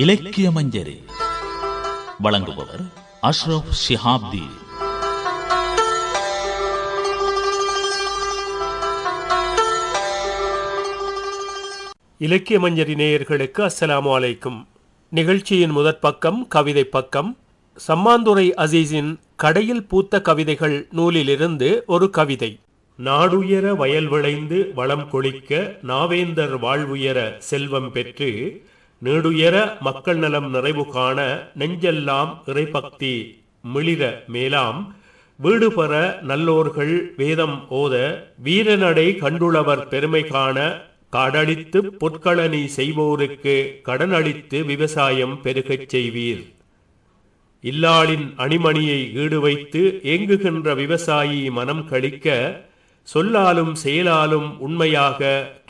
இலக்கிய மஞ்சரி வழங்குபவர் அஷ்ரப் ஷிஹாப்தி. இலக்கிய மஞ்சரி நேயர்களுக்கு அஸ்ஸலாமு அலைக்கும். நிகழ்ச்சியின் முதற் பக்கம் கவிதை பக்கம் சம்மாந்துரை அசீஸின் கடையில் பூத்த கவிதைகள் நூலிலிருந்து ஒரு கவிதை. நாடுயர வயல் விளைந்து வளம் கொளிக்க நாவேந்தர் வாழ்வுயர செல்வம் பெற்று நீடுயர மக்கள் நலம் நிறைவு காண நெஞ்செல்லாம் இறைபக்தி மிளிர மேலாம். வீடு பெற நல்லோர்கள் வேதம் ஓத வீரநடை கண்டுளவர் பெருமை காண காடழித்து பொற்களனி செய்வோருக்கு கடன் அளித்து விவசாயம் பெருகச் செய்வீர். இல்லாளின் அணிமணியை ஈடு வைத்து ஏங்குகின்ற விவசாயி மனம் கழிக்க சொல்லாலும் செயலாலும் உண்மையாக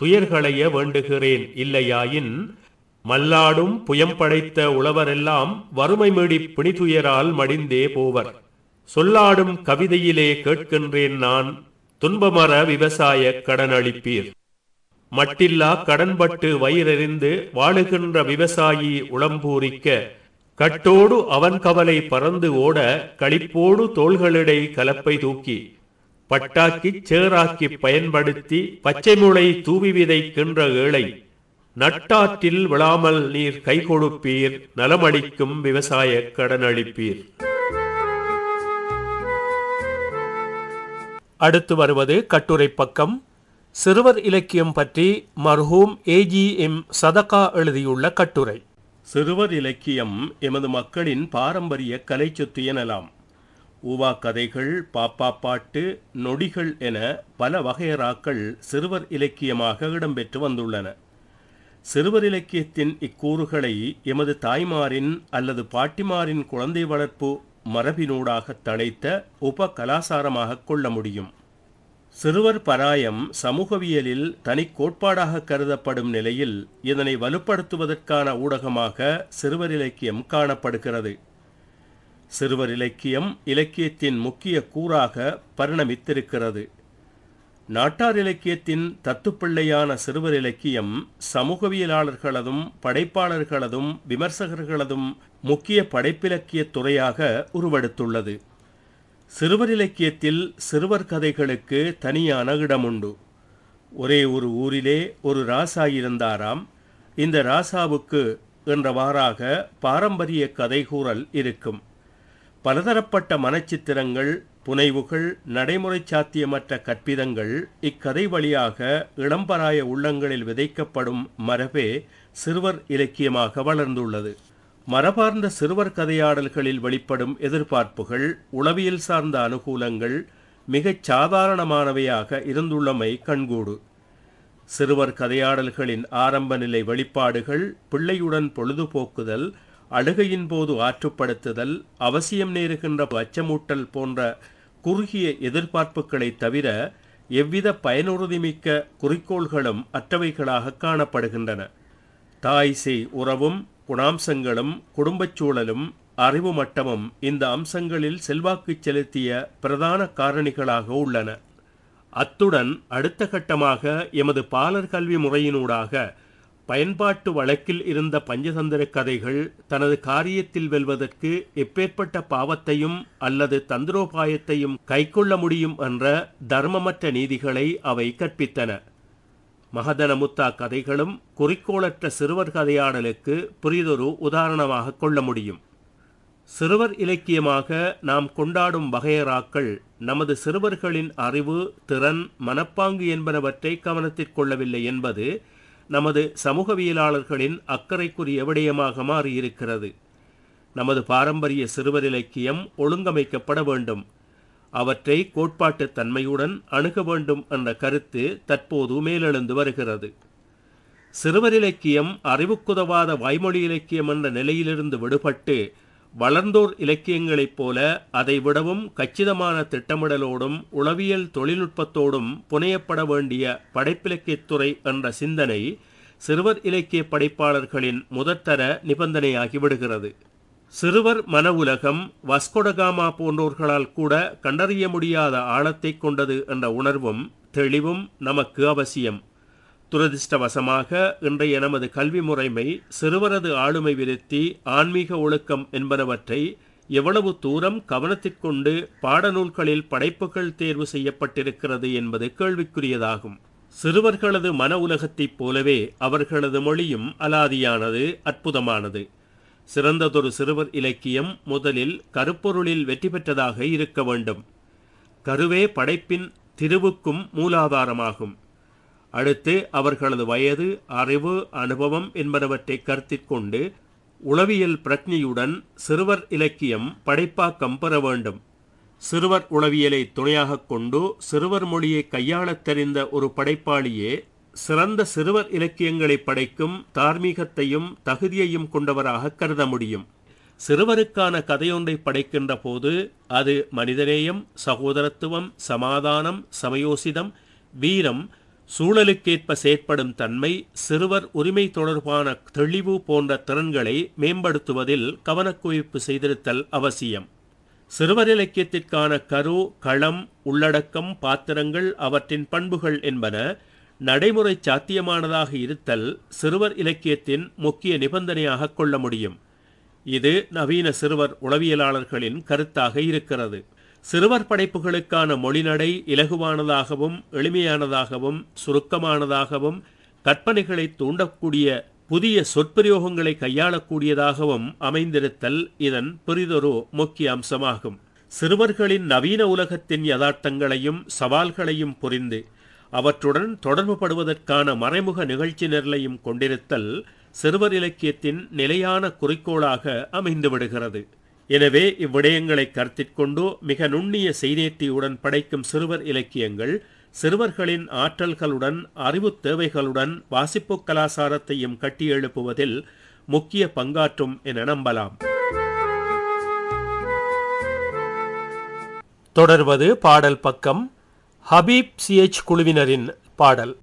துயர்களைய வேண்டுகிறேன் இல்லையாயின் மல்லாடும் புயம் படைத்த உழவரெல்லாம் வறுமை மீடி பிணிதுயரால் மடிந்தே போவர். சொல்லாடும் கவிதையிலே கேட்கின்றேன் நான் துன்பமர விவசாய கடன் அளிப்பீர் மட்டில்லா கடன்பட்டு வயிறெறிந்து வாழுகின்ற விவசாயி உளம்பூரிக்க கட்டோடு அவன் கவலை பறந்து ஓட களிப்போடு தோள்களிடை கலப்பை தூக்கி பட்டாக்கிச் சேராக்கி பயன்படுத்தி பச்சை முளை தூவி விதைக்கின்ற ஏழை நட்டாற்றில் விழாமல் நீர் கை கொடுப்பீர் நலமளிக்கும் விவசாய கடன் அளிப்பீர் அடுத்து வருவது கட்டுரை பக்கம். சிறுவர் இலக்கியம் பற்றி மர்ஹூம் ஏஜி எம் சதகா எழுதியுள்ள கட்டுரை. சிறுவர் இலக்கியம் எமது மக்களின் பாரம்பரிய கலை சொத்து எனலாம். ஊவா கதைகள் பாப்பா பாட்டு நொடிகள் என பல வகையறாக்கள் சிறுவர் இலக்கியமாக இடம்பெற்று வந்துள்ளன. சிறுவர் இலக்கியத்தின் இக்கூறுகளை எமது தாய்மாரின் அல்லது பாட்டிமாரின் குழந்தை வளர்ப்பு மரபினூடாக தழைத்த உப கலாசாரமாக கொள்ள முடியும். சிறுவர் பராயம் சமூகவியலில் தனி கோட்பாடாக கருதப்படும் நிலையில் இதனை வலுப்படுத்துவதற்கான ஊடகமாக சிறுவர் இலக்கியம் காணப்படுகிறது. சிறுவர் இலக்கியம் இலக்கியத்தின் முக்கிய கூறாக பரிணமித்திருக்கிறது. நாட்டார் இலக்கியத்தின் தத்துப்பிள்ளையான சிறுவர் இலக்கியம் சமூகவியலாளர்களதும் படைப்பாளர்களதும் விமர்சகர்களதும் முக்கிய படைப்பிலக்கிய துறையாக உருவெடுத்துள்ளது. சிறுவர் இலக்கியத்தில் சிறுவர் கதைகளுக்கு தனியான இடமுண்டு. ஒரே ஒரு ஊரிலே ஒரு ராசா இருந்தாராம். இந்த ராசாவுக்கு என்றவாறாக பாரம்பரிய கதைகூறல் இருக்கும். பலதரப்பட்ட மனச்சித்திரங்கள் புனைவுகள் நடைமுறை சாத்தியமற்ற கற்பிதங்கள் இக்கதை வழியாக இளம்பராய உள்ளங்களில் விதைக்கப்படும் மரபே சிறுவர் இலக்கியமாக வளர்ந்துள்ளது. மரபார்ந்த சிறுவர் கதையாடல்களில் வெளிப்படும் எதிர்பார்ப்புகள் உளவியல் சார்ந்த அனுகூலங்கள் மிகச் சாதாரணமானவையாக இருந்துள்ளமை கண்கூடு. சிறுவர் கதையாடல்களின் ஆரம்ப நிலை வெளிப்பாடுகள் பிள்ளையுடன் பொழுதுபோக்குதல் அழுகையின் போது ஆற்றுப்படுத்துதல் அவசியம் நேருகின்ற அச்சமூட்டல் போன்ற குறுகிய எதிர்பார்ப்புகளை தவிர எவ்வித பயனுறுதிமிக்க குறிக்கோள்களும் அற்றவைகளாக காணப்படுகின்றன. தாய் செய் உறவும் குணாம்சங்களும் குடும்பச் சூழலும் அறிவு மட்டமும் இந்த அம்சங்களில் செல்வாக்கு செலுத்திய பிரதான காரணிகளாக உள்ளன. அத்துடன் அடுத்த கட்டமாக எமது பாலர் கல்வி முறையினூடாக பயன்பாட்டு வழக்கில் இருந்த பஞ்சதந்திர கதைகள் தனது காரியத்தில் வெல்வதற்கு எப்பேற்பட்ட பாவத்தையும் அல்லது தந்திரோபாயத்தையும் கைக்கொள்ள முடியும் என்ற தர்மமற்ற நீதிகளை அவை கற்பித்தன. மகதனமுத்தா கதைகளும் குறிக்கோளற்ற சிறுவர் கதையாடலுக்கு புரிதொரு உதாரணமாக கொள்ள முடியும். சிறுவர் இலக்கியமாக நாம் கொண்டாடும் வகையறாக்கள் நமது சிறுவர்களின் அறிவு திறன் மனப்பாங்கு என்பனவற்றை கவனத்திற்கொள்ளவில்லை என்பது நமது சமூகவியலாளர்களின் அக்கறைக்குரிய விடயமாக மாறியிருக்கிறது. நமது பாரம்பரிய சிறுவர் இலக்கியம் ஒழுங்கமைக்கப்பட வேண்டும். அவற்றை கோட்பாட்டு தன்மையுடன் அணுக வேண்டும் என்ற கருத்து தற்போது மேலெழுந்து வருகிறது. சிறுவர் இலக்கியம் அறிவுக்குதவாத வாய்மொழி இலக்கியம் என்ற நிலையிலிருந்து விடுபட்டு வளர்ந்தோர் இலக்கியங்களைப் போல அதை விடவும் கச்சிதமான திட்டமிடலோடும் உளவியல் தொழில்நுட்பத்தோடும் புனையப்பட வேண்டிய படைப்பிலக்கியத்துறை என்ற சிந்தனை சிறுவர் இலக்கிய படைப்பாளர்களின் முதற்தர நிபந்தனையாகி விடுகிறது. சிறுவர் மன உலகம் வஸ்கொடகாமா போன்றோர்களால் கூட கண்டறிய முடியாத ஆழத்தை கொண்டது என்ற உணர்வும் தெளிவும் நமக்கு அவசியம். துரதிர்ஷ்டவசமாக இன்றைய நமது கல்வி முறைமை சிறுவரது ஆளுமை விருத்தி ஆன்மீக ஒழுக்கம் என்பனவற்றை எவ்வளவு தூரம் கவனத்திற்கொண்டு பாடநூல்களில் படைப்புகள் தேர்வு செய்யப்பட்டிருக்கிறது என்பது கேள்விக்குரியதாகும். சிறுவர்களது மன உலகத்தைப் போலவே அவர்களது மொழியும் அலாதியானது அற்புதமானது. சிறந்ததொரு சிறுவர் இலக்கியம் முதலில் கருப்பொருளில் வெற்றி பெற்றதாக இருக்க வேண்டும். கருவே படைப்பின் திருவுக்கும் மூலாதாரமாகும். அடுத்து அவர்களது வயது அறிவு அனுபவம் என்பனவற்றை கருத்திற்கொண்டு உளவியல் பிரக்னியுடன் சிறுவர் இலக்கியம் படைப்பாக்கம் பெற வேண்டும். சிறுவர் உளவியலை துணையாகக் கொண்டு சிறுவர் மொழியை கையாளத் தெரிந்த ஒரு படைப்பாளியே சிறந்த சிறுவர் இலக்கியங்களை படைக்கும் தார்மீகத்தையும் தகுதியையும் கொண்டவராக கருத முடியும். சிறுவருக்கான கதையொன்றை படைக்கின்ற போது அது மனிதநேயம் சகோதரத்துவம் சமாதானம் சமயோசிதம் வீரம் சூழலுக்கேற்ப செயற்படும் தன்மை சிறுவர் உரிமை தொடர்பான தெளிவு போன்ற திறன்களை மேம்படுத்துவதில் கவனக்குவிப்பு செய்திருத்தல் அவசியம். சிறுவர் இலக்கியத்திற்கான கரு களம் உள்ளடக்கம் பாத்திரங்கள் அவற்றின் பண்புகள் என்பன நடைமுறை சாத்தியமானதாக இருத்தல் சிறுவர் இலக்கியத்தின் முக்கிய நிபந்தனையாக கொள்ள முடியும். இது நவீன சிறுவர் உளவியலாளர்களின் கருத்தாக இருக்கிறது. சிறுவர் படைப்புகளுக்கான மொழிநடை இலகுவானதாகவும் எளிமையானதாகவும் சுருக்கமானதாகவும் கற்பனைகளை தூண்டக்கூடிய புதிய சொற்பிரயோகங்களை கையாளக்கூடியதாகவும் அமைந்திருத்தல் இதன் பெரிதொரு முக்கிய அம்சமாகும். சிறுவர்களின் நவீன உலகத்தின் யதார்த்தங்களையும் சவால்களையும் புரிந்து அவற்றுடன் தொடர்புபடுவதற்கான மறைமுக நிகழ்ச்சி நிரலையும் கொண்டிருத்தல் சிறுவர் இலக்கியத்தின் நிலையான குறிக்கோளாக அமைந்துவிடுகிறது. எனவே இவ்விடயங்களை கருத்திற்கொண்டு மிக நுண்ணிய செய்தேட்டியுடன் படைக்கும் சிறுவர் இலக்கியங்கள் சிறுவர்களின் ஆற்றல்களுடன் அறிவு தேவைகளுடன் வாசிப்பு கலாசாரத்தையும் கட்டியெழுப்புவதில் முக்கிய பங்காற்றும் என நம்பலாம். தொடர்வது பாடல் பக்கம். ஹபீப் சிஎச் குழுவினரின் பாடல்.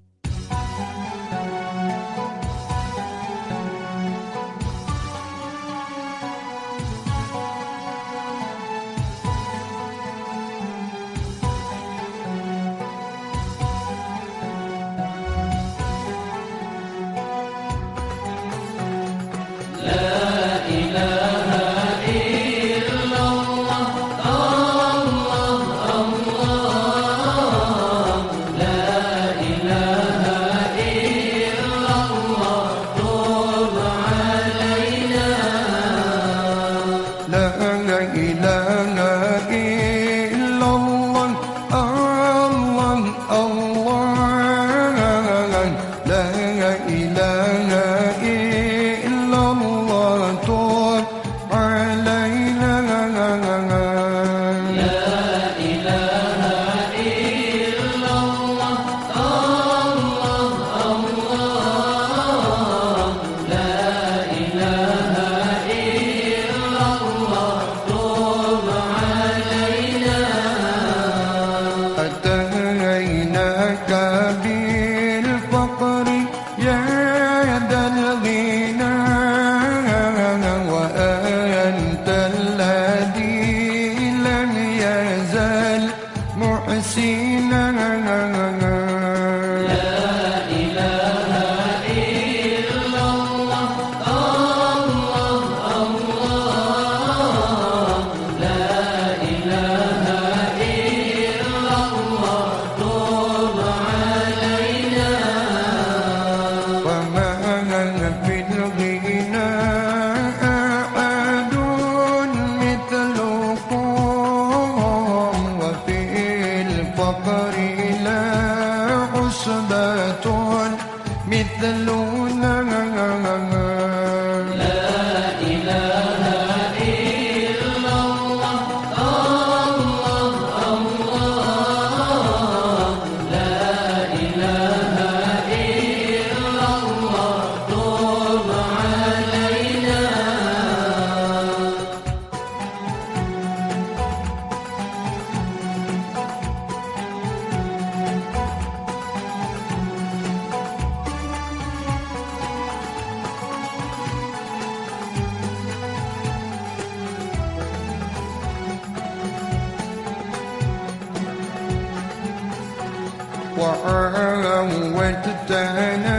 وتتهنى.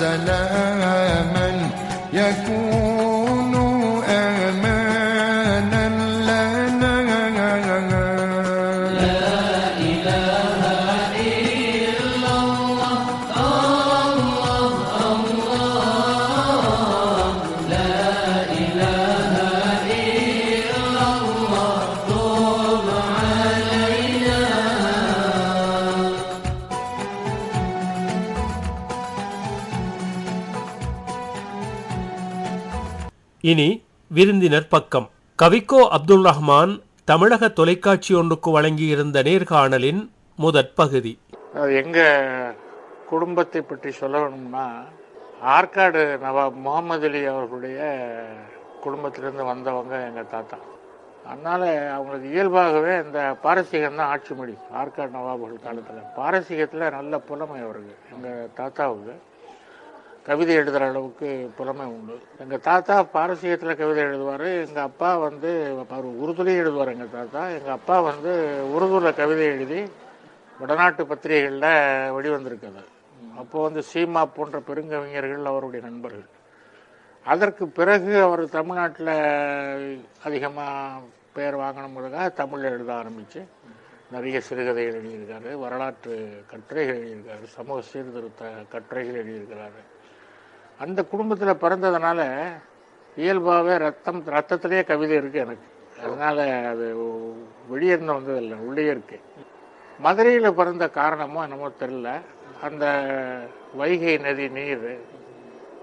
سلاما يكون விருந்தினர் பக்கம். கவிக்கோ அப்துல் ரஹ்மான் தமிழக தொலைக்காட்சி ஒன்றுக்கு வழங்கியிருந்த நேர்காணலின் முதற் பகுதி. எங்க குடும்பத்தை பற்றி சொல்ல வேணும்னா ஆற்காடு நவாப் முகமது அலி அவர்களுடைய குடும்பத்திலேருந்து வந்தவங்க எங்கள் தாத்தா. அதனால் அவங்களுக்கு இயல்பாகவே இந்த பாரசீகம் தான் ஆட்சி மொழி ஆற்காடு நவாபுகள் காலத்தில். பாரசீகத்தில் நல்ல புலமை அவருக்கு எங்கள் தாத்தாவுக்கு. கவிதை எழுதுகிற அளவுக்கு புலமை உண்டு. எங்கள் தாத்தா பாரசீகத்தில் கவிதை எழுதுவார். எங்கள் அப்பா வந்து அவர் உருதுலையும் எழுதுவார் எங்கள் தாத்தா. எங்கள் அப்பா வந்து உருதுல கவிதை எழுதி வடநாட்டு பத்திரிகைகளில் வெளிவந்திருக்குது. அப்போது வந்து சீமா போன்ற பெருங்கவிஞர்கள் அவருடைய நண்பர்கள். அதற்கு பிறகு அவர் தமிழ்நாட்டில் அதிகமாக பெயர் வாங்கணுங்கிறதுக்காக தமிழில் எழுத ஆரம்பித்து நிறைய சிறுகதைகள் எழுதியிருக்காரு வரலாற்று கட்டுரைகள் எழுதியிருக்காரு சமூக சீர்திருத்த கட்டுரைகள் எழுதியிருக்கிறாரு. அந்த குடும்பத்தில் பிறந்ததுனால இயல்பாகவே ரத்தம் ரத்தத்திலே கவிதை இருக்குது எனக்கு. அதனால் அது வெளியேறின வந்ததில்லை உள்ளே இருக்குது மதுரையில் பிறந்த காரணமும் என்னமோ தெரில அந்த வைகை நதி நீர்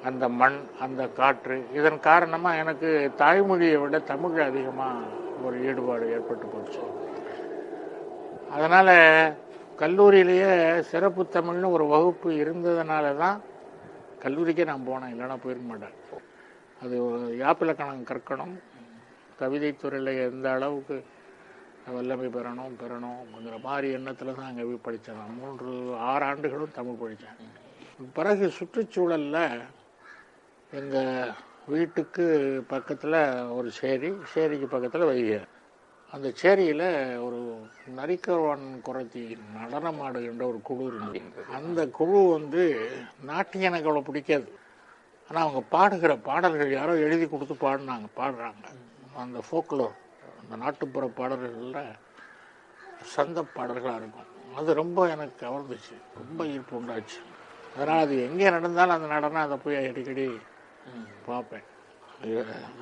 அந்த மண் அந்த காற்று இதன் காரணமாக எனக்கு தாய்மொழியை விட தமிழ் அதிகமாக ஒரு ஈடுபாடு ஏற்பட்டு போச்சு. அதனால் கல்லூரியிலேயே சிறப்பு தமிழ்னு ஒரு வகுப்பு இருந்ததுனால தான் கல்லூரிக்கே நான் போனேன் இல்லைன்னா போயிருக்க மாட்டேன். அது யாப்பிலக்கணம் கற்கணும். கவிதைத்துறையில் எந்த அளவுக்கு வல்லமை பெறணும் பெறணுங்கிற மாதிரி எண்ணத்தில் தான் அங்கே போய் படித்தேன். நான் மூன்று ஆறு ஆண்டுகளும் தமிழ் படித்தேன். பிறகு சுற்றுச்சூழலில் எங்கள் வீட்டுக்கு பக்கத்தில் ஒரு சேரி சேரிக்கு பக்கத்தில் வைகை. அந்த சேரியில் ஒரு நரிக்கவான் குறைச்சி நடனம் ஆடுகின்ற ஒரு குழு இருந்தது. அந்த குழு வந்து நாட்டியம் எனக்கு அவ்வளோ பிடிக்காது. ஆனால் அவங்க பாடுகிற பாடல்கள் யாரோ எழுதி கொடுத்து பாடினாங்க பாடுறாங்க. அந்த ஃபோக்லோர் அந்த நாட்டுப்புற பாடல்களில் சந்த பாடல்களாக இருக்கும். அது ரொம்ப எனக்கு கவர்ந்துச்சு. ரொம்ப ஈர்ப்பு உண்டாச்சு. அதனால் அது எங்கே நடந்தாலும் அந்த நடனம் அதை போய் அடிக்கடி பார்ப்பேன்.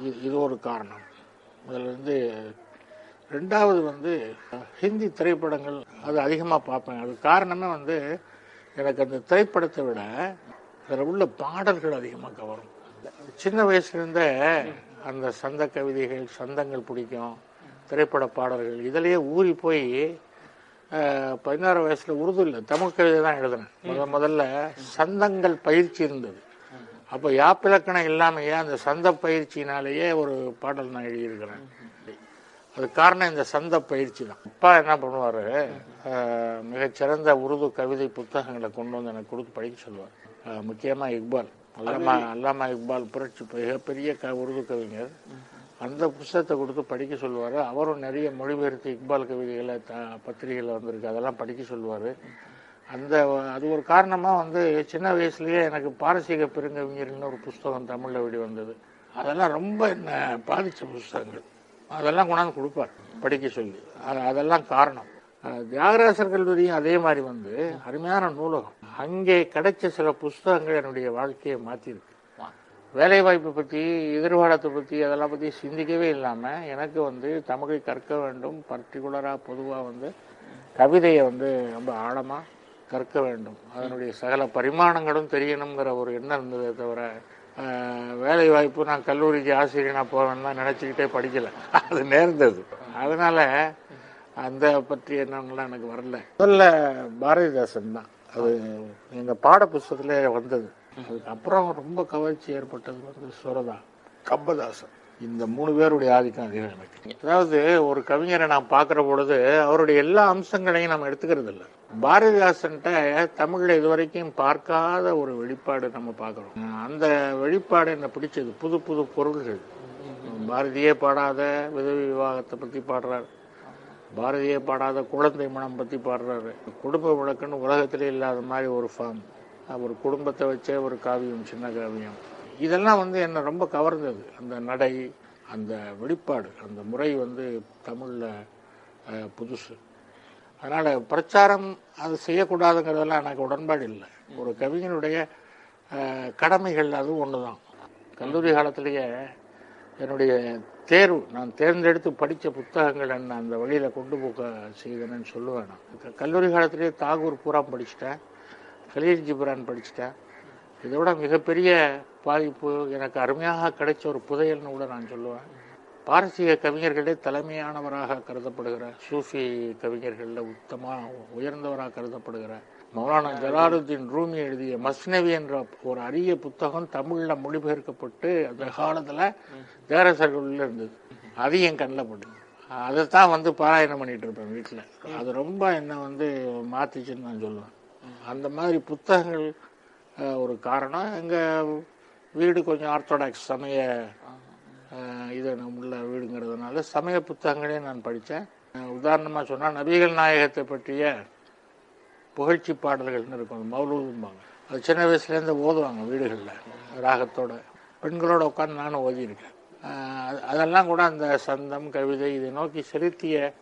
இது- ஒரு காரணம். அதில் வந்து ரெண்டாவது வந்து ஹிந்தி திரைப்படங்கள் அது அதிகமாக பார்ப்பேன். அது காரணமே வந்து எனக்கு அந்த திரைப்படத்தை விட அதில் உள்ள பாடல்கள் அதிகமாக கவரும். சின்ன வயசுலேருந்தே அந்த சந்த கவிதைகள் சந்தங்கள் பிடிக்கும் திரைப்பட பாடல்கள் இதிலேயே ஊறி போய் பதினாறு வயசில் உருது இல்லை தமிழ் கவிதை தான் எழுதினேன். முத முதல்ல சந்தங்கள் பயிற்சி இருந்தது. அப்போ யாப்பிலக்கணம் இல்லாமையே அந்த சந்த பயிற்சியினாலேயே ஒரு பாடல் நான் எழுதியிருக்கிறேன். அது காரணம் இந்த சந்த பயிற்சி தான். அப்பா என்ன பண்ணுவார்? மிகச்சிறந்த உருது கவிதை புத்தகங்களை கொண்டு வந்து எனக்கு கொடுத்து படிக்க சொல்லுவார். முக்கியமாக இக்பால். அல்லாமா அல்லாமா இக்பால் புரட்சி மிகப்பெரிய க உருது கவிஞர். அந்த புஸ்தகத்தை கொடுத்து படிக்க சொல்லுவார். அவரும் நிறைய மொழிபெயர்த்து இக்பால் கவிதைகளை த பத்திரிகையில் வந்திருக்கு. அதெல்லாம் படிக்க சொல்லுவார். அந்த அது ஒரு காரணமாக வந்து சின்ன வயசுலயே எனக்கு பாரசீக பெருங்கவிஞர்னு ஒரு புஸ்தகம் தமிழில் வெளி வந்தது அதெல்லாம் ரொம்ப என்ன பாதித்த புஸ்தகங்கள். அதெல்லாம் கொண்டாந்து கொடுப்பார் படிக்க சொல்லி. அதெல்லாம் காரணம். தியாகராசர் கல்லூரியும் அதே மாதிரி வந்து அருமையான நூலகம். அங்கே கிடைச்ச சில புஸ்தகங்கள் என்னுடைய வாழ்க்கையை மாற்றிருக்கு வேலை வாய்ப்பை பற்றி எதிர்காலத்தை பற்றி அதெல்லாம் பற்றி சிந்திக்கவே இல்லாமல் எனக்கு வந்து தமிழை கற்க வேண்டும் பர்டிகுலராக பொதுவாக வந்து கவிதையை வந்து ரொம்ப ஆழமாக கற்க வேண்டும். அதனுடைய சகல பரிமாணங்களும் தெரியணுங்கிற ஒரு எண்ணம் இருந்ததே தவிர வேலை வாய்ப்பு நான் கல்லூரிக்கு ஆசிரியனாக போவேன்னு தான் நினச்சிக்கிட்டே படிக்கலை. அது நேர்ந்தது. அதனால் அந்த பற்றி என்னங்களாம் எனக்கு வரல. முதல்ல பாரதிதாசன் தான். அது எங்கள் பாட புஸ்தகத்திலே வந்தது. அதுக்கப்புறம் ரொம்ப கவர்ச்சி ஏற்பட்டது வந்து சுரதா. கம்பதாசன். இந்த மூணு பேருடைய ஆதிக்கம் அதிகம் எனக்கு. அதாவது ஒரு கவிஞரை நான் பார்க்குற பொழுது அவருடைய எல்லா அம்சங்களையும் நம்ம எடுத்துக்கிறது இல்லை பாரதிதாசன்ட்ட தமிழில் இதுவரைக்கும் பார்க்காத ஒரு வெளிப்பாடு நம்ம பார்க்குறோம். அந்த வெளிப்பாடு என்ன பிடிச்சது? புது புது பொருள்கள். பாரதியே பாடாத விதவி விவாகத்தை பற்றி பாடுறார். பாரதியே பாடாத குழந்தை மனம் பற்றி பாடுறாரு. குடும்ப விளக்குன்னு உலகத்திலே இல்லாத மாதிரி ஒரு ஃபார்ம் ஒரு குடும்பத்தை வச்சே ஒரு காவியம் சின்ன காவியம். இதெல்லாம் வந்து என்னை ரொம்ப கவர்ந்தது. அந்த நடை அந்த வெளிப்பாடு அந்த முறை வந்து தமிழில் புதுசு. அதனால் பிரச்சாரம் அது செய்யக்கூடாதுங்கிறதெல்லாம் எனக்கு உடன்பாடு இல்லை. ஒரு கவிஞனுடைய கடமைகள் அதுவும் ஒன்று தான் கல்லூரி காலத்திலேயே என்னுடைய தேர்வு நான் தேர்ந்தெடுத்து படித்த புத்தகங்கள் என்ன அந்த வழியில் கொண்டு போக செய்தேன்னு சொல்லுவேன் நான். கல்லூரி காலத்திலேயே தாகூர் பூரா படிச்சிட்டேன். கலீல் ஜிப்ரான் படிச்சிட்டேன். இதோட மிகப்பெரிய பாதிப்பு எனக்கு அருமையாக கிடைச்ச ஒரு புதையல்னு கூட நான் சொல்லுவேன். பாரசீக கவிஞர்களே தலைமையானவராக கருதப்படுகிற சூஃபி கவிஞர்களில் உத்தமாக உயர்ந்தவராக கருதப்படுகிற மௌலானா ஜலாலுத்தீன் ரூமி எழுதிய மஸ்னவி என்ற ஒரு அரிய புத்தகம் தமிழில் மொழிபெயர்க்கப்பட்டு அந்த காலத்தில் தேரசர்களில் இருந்தது. அது என் கண்ணில் அதை தான் வந்து பாராயணம் பண்ணிட்டு இருப்பேன் வீட்டில் அது ரொம்ப என்னை வந்து மாற்றிச்சுன்னு நான் சொல்லுவேன். அந்த மாதிரி புத்தகங்கள் ஒரு காரணம். எங்கள் வீடு கொஞ்சம் ஆர்த்தடாக்ஸ் சமய இதை நான் உள்ள வீடுங்கிறதுனால சமய புத்தகங்களே நான் படித்தேன் உதாரணமாக சொன்னால் நபிகள் நாயகத்தை பற்றிய புகழ்ச்சி பாடல்கள்னு இருக்கும் மௌலூதும்பாங்க. அது சின்ன வயசுலேருந்து ஓதுவாங்க வீடுகளில் ராகத்தோட. பெண்களோட உட்காந்து நானும் ஓதியிருக்கேன். அது- அதெல்லாம் கூட அந்த சந்தம் கவிதை இதை நோக்கி செலுத்திய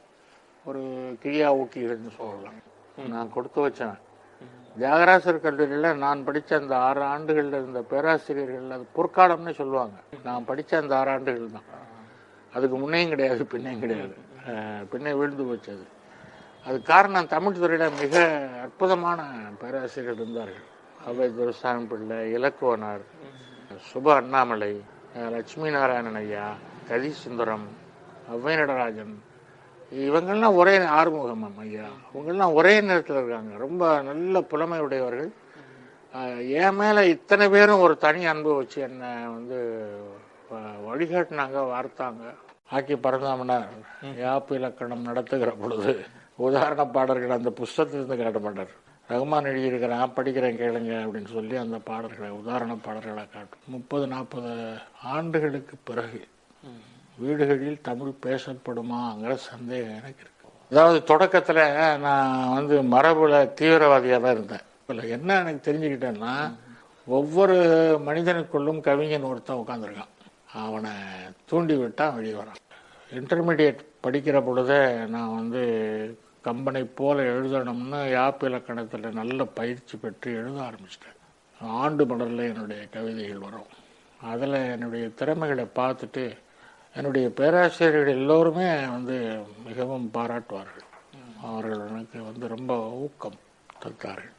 ஒரு கிரியா ஊக்கிகள்னு சொல்லலாம். நான் கொடுத்து வச்சேன். தியாகராசர் கல்லூரியில் நான் படித்த அந்த ஆறு ஆண்டுகளில் இருந்த பேராசிரியர்கள் அது பொற்காலம்னு சொல்லுவாங்க. நான் படித்த அந்த ஆறு ஆண்டுகள் தான். அதுக்கு முன்னையும் கிடையாது பின்னையும் கிடையாது. பின்னே விழுந்து போச்சு அது. அது காரணம் தமிழ் துறையில் மிக அற்புதமான பேராசிரியர்கள் இருந்தார்கள். அவை துரசாமி பிள்ளை இலக்குவனார் சுப அண்ணாமலை லட்சுமி நாராயணன் ஐயா கதி சுந்தரம் அவ்வை நடராஜன் இவங்கள்லாம் ஒரே ஆறுமுகம் ஐயா. இவங்கள்லாம் ஒரே நேரத்தில் இருக்காங்க. ரொம்ப நல்ல புலமை உடையவர்கள் என் மேலே இத்தனை பேரும் ஒரு தனி அன்பு வச்சு என்னை வந்து வ- வழிகாட்டினாங்க வார்த்தாங்க. ஆக்கி பரந்தாமனார் யாப்பு இலக்கணம் நடத்துகிற பொழுது உதாரண பாடல்கள் அந்த புஸ்தகத்திலிருந்து காட்ட மாட்டார் ரகுமான் எழுதியிருக்கிறேன் படிக்கிறேன் கேளுங்க அப்படின்னு சொல்லி அந்த பாடல்களை உதாரண பாடல்களை காட்டும். முப்பது நாற்பது ஆண்டுகளுக்கு பிறகு வீடுகளில் தமிழ் பேசப்படுமாங்கிற சந்தேகம் எனக்கு இருக்கு. அதாவது தொடக்கத்தில் நான் வந்து மரபுல தீவிரவாதியாக தான் இருந்தேன். இல்லை என்ன எனக்கு தெரிஞ்சுக்கிட்டேன்னா ஒவ்வொரு மனிதனுக்குள்ளும் கவிஞன் ஒருத்தன் உட்காந்துருக்கான் அவனை தூண்டி விட்டால் வெளியே வரான். இன்டர்மீடியட் படிக்கிற பொழுதே நான் வந்து கம்பனை போல எழுதணும்னு யாப்பு இலக்கணத்தில் நல்ல பயிற்சி பெற்று எழுத ஆரம்பிச்சிட்டேன். ஆண்டு மலரில் என்னுடைய கவிதைகள் வரும். அதில் என்னுடைய திறமைகளை பார்த்துட்டு என்னுடைய பேராசிரியர்கள் எல்லோருமே வந்து மிகவும் பாராட்டுவார்கள். அவர்கள் எனக்கு வந்து ரொம்ப ஊக்கம் தந்தார்கள்.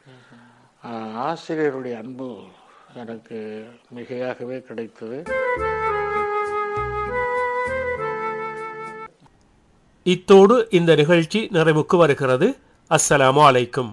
ஆசிரியருடைய அன்பு எனக்கு மிகையாகவே கிடைத்தது. இத்தோடு இந்த நிகழ்ச்சி நிறைவுக்கு வருகிறது. அஸ்ஸலாமு அலைக்கும்.